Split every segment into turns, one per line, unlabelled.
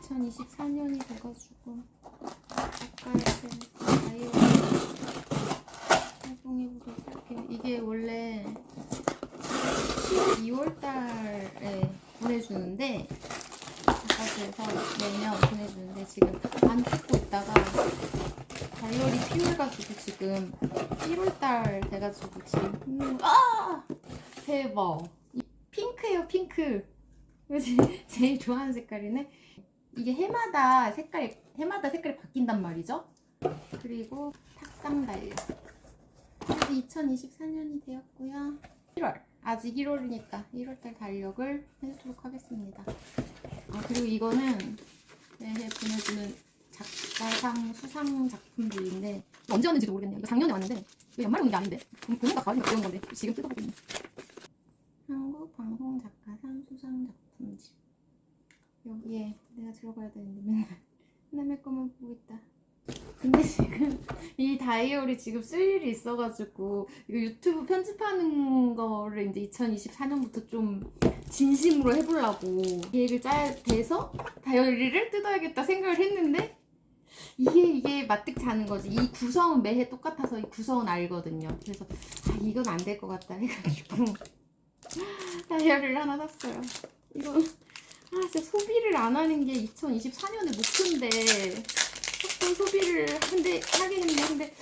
2024년이 돼가지고 작가의 다이어리 활동해보도록 할게요. 이게 원래 12월 달에 보내주는데 작가실에서 매년 보내주는데 지금 안 찍고 있다가 다이어리 필요해가지고 지금 1월 달 돼가지고 지금 음, 아! 대박! 이 핑크예요 핑크! 제- 제일 좋아하는 색깔이네 이게 해마다 색깔이 해마다 색깔이 바뀐단 말이죠? 그리고 탁상 달력 2024년이 되었고요. 1월. 아직 1월이니까 1월달 달력을 해주도록 하겠습니다. 아 그리고 이거는 매해 보내주는 작가상 수상 작품들인데 언제 왔는지도 모르겠네요. 이거 작년에 왔는데 이거 연말에 오는 게 아닌데? 봄- 봄인가 가을인가 그런 건데 지금 뜯어보고 있네 한국 방송 작가상 수상 작품집 여기에 내가 들어가야 되는데 맨날 내 것만 보고 있다. 근데 지금 이 다이어리 지금 쓸 일이 있어가지고 이거 유튜브 편집하는 거를 이제 2024년부터 좀 진심으로 해보려고 계획을 짜야 돼서 다이어리를 뜯어야겠다 생각을 했는데 이게 이게 마뜩지 않은 거지. 이 구성은 매해 똑같아서 이 구성은 알거든요. 그래서 아 이건 안 될 것 같다 해가지고 다이어리를 하나 샀어요. 이거 아 진짜 소비를 안 하는 게 2024년의 목표인데 조금 소비를 한데 하긴 했는데 근데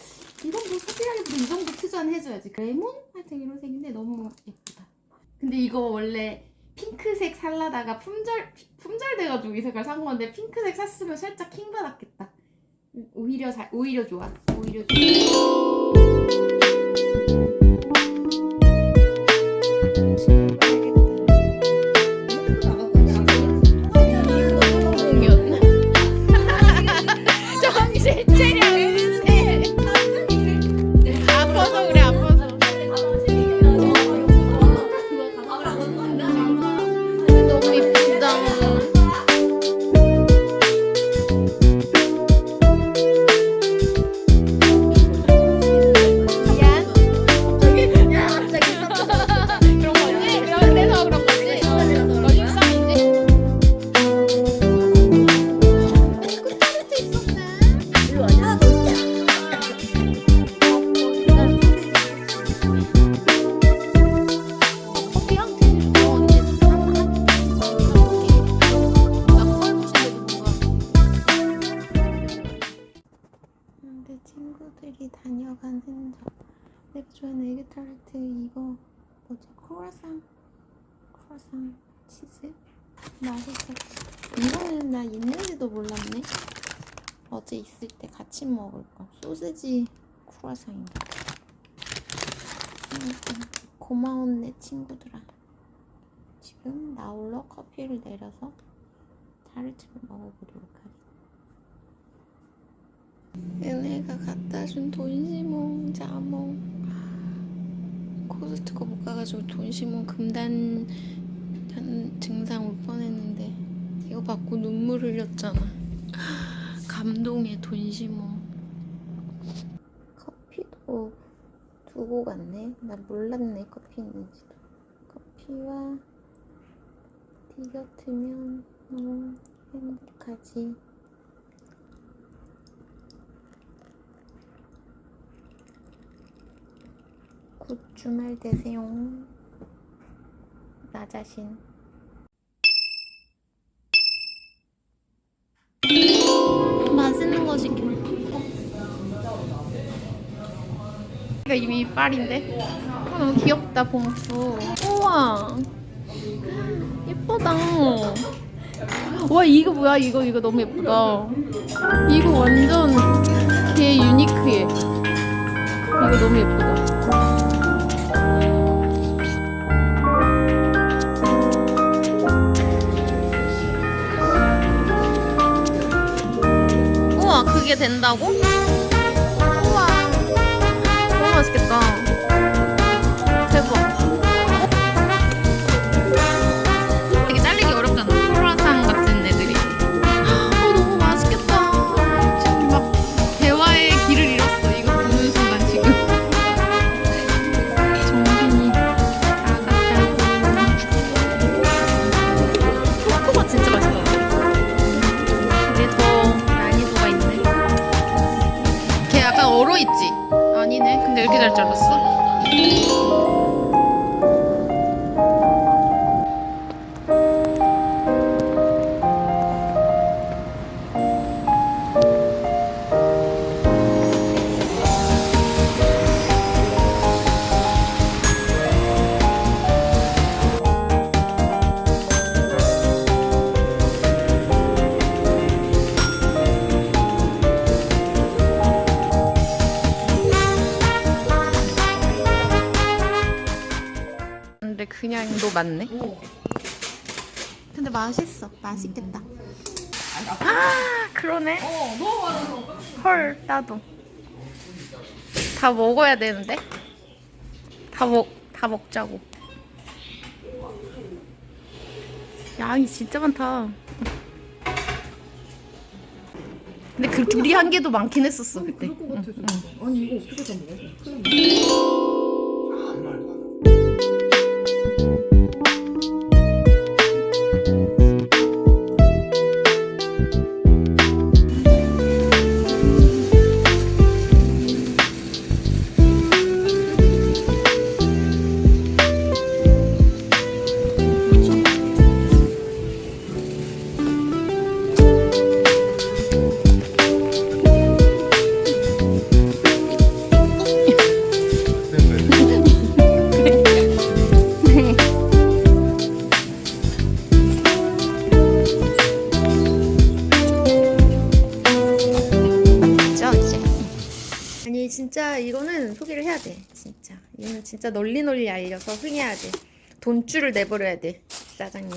이건 뭐 소비하기보다 이 정도 투자는 해줘야지. 레몬? 하여튼 이런 색인데 너무 예쁘다. 근데 이거 원래 핑크색 살라다가 품절 품절 돼가지고 이 색깔 산 건데 핑크색 샀으면 살짝 킹 받았겠다. 오히려 잘 오히려 좋아. 오히려 좋아 타르트 이거 뭐지? 크로아상? 크로아상 치즈? 맛있어. 이거는 나 있는지도 몰랐네. 어제 있을 때 같이 먹을 거. 소세지 크로아상인가? 음, 고마운 내 친구들아. 지금 나 홀로 커피를 내려서 타르트를 먹어보도록 하겠습니다. 은혜가 갖다 준 돈시몽 자몽 코스트코 못 가가지고 돈시몽 금단 한 증상 올 뻔했는데 이거 받고 눈물 흘렸잖아. 감동의 돈시몽. 커피도 두고 갔네. 나 몰랐네 커피 있는지도. 커피와 디저트면 너무 행복하지. 굿 주말 되세요. 나 자신. 맛있는 거 시켜. 이거 이미 빨인데. 아, 너무 귀엽다 봉수. 우와. 예쁘다. 와 이거 뭐야 이거 이거 너무 예쁘다. 이거 완전 개 유니크해. 이거 너무 예쁘다. 된다고? 있지? 아니네. 근데 이렇게 잘 잘랐어? 그냥도 맞네. 근데 맛있어. 맛있겠다. 아 그러네. 헐 나도. 다 먹어야 되는데. 다 먹, 다 먹자고. 양이 진짜 많다. 근데 그 둘이 한 개도 많긴 했었어 그때.
그럴 것 같아 진짜. 아니 이거 어떻게 다 먹어?
진짜 이거는 소개를 해야 돼 진짜. 이거는 진짜 널리 널리 알려서 흥해야 돼. 돈줄을 내버려야 돼 사장님.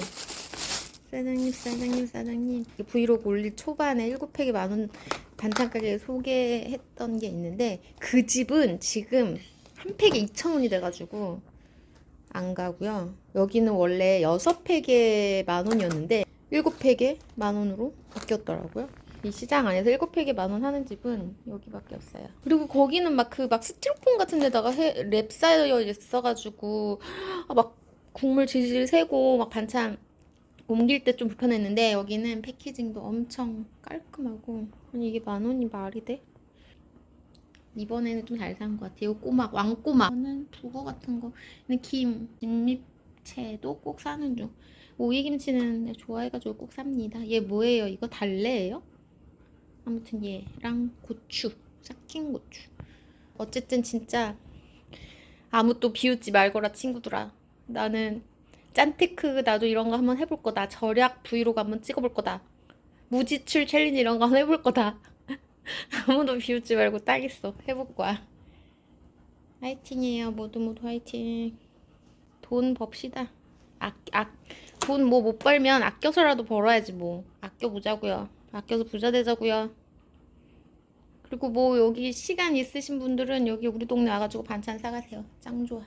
사장님 사장님 사장님. 이 브이로그 올릴 초반에 일곱 팩에 만원 반찬 가게 소개했던 게 있는데 그 집은 지금 한 팩에 2,000원이 돼가지고 안 가고요. 여기는 원래 여섯 팩에 만 원이었는데 일곱 팩에 만 원으로 바뀌었더라고요 이 시장 안에서 일곱 팩에 만 원 하는 집은 여기밖에 없어요. 그리고 거기는 막 그막 스티로폼 같은 데다가 해, 랩 쌓여 있어가지고 아, 막 국물 질질 새고 막 반찬 옮길 때 좀 불편했는데 여기는 패키징도 엄청 깔끔하고 아니 이게 만 원이 말이 돼? 이번에는 좀 잘 산 것 같아요. 이거 꼬막 왕꼬막. 저는 북어 같은 거, 근데 김, 진미채도 꼭 사는 중. 오이김치는 내가 좋아해가지고 꼭 삽니다. 얘 뭐예요? 이거 달래예요? 아무튼 얘랑 고추, 삭힌 고추. 어쨌든 진짜 아무 또 비웃지 말거라 친구들아. 나는 짠테크 나도 이런 거 한번 해볼 거다. 절약 브이로그 한번 찍어볼 거다. 무지출 챌린지 이런 거 한번 해볼 거다. 아무도 비웃지 말고 딱 있어. 해볼 거야. 화이팅이에요. 모두 모두 화이팅. 돈 법시다. 아, 아, 돈뭐 못 벌면 아껴서라도 벌어야지 뭐. 아껴보자고요. 아껴서 부자 되자고요. 그리고 뭐 여기 시간 있으신 분들은 여기 우리 동네 와가지고 반찬 사가세요. 짱 좋아.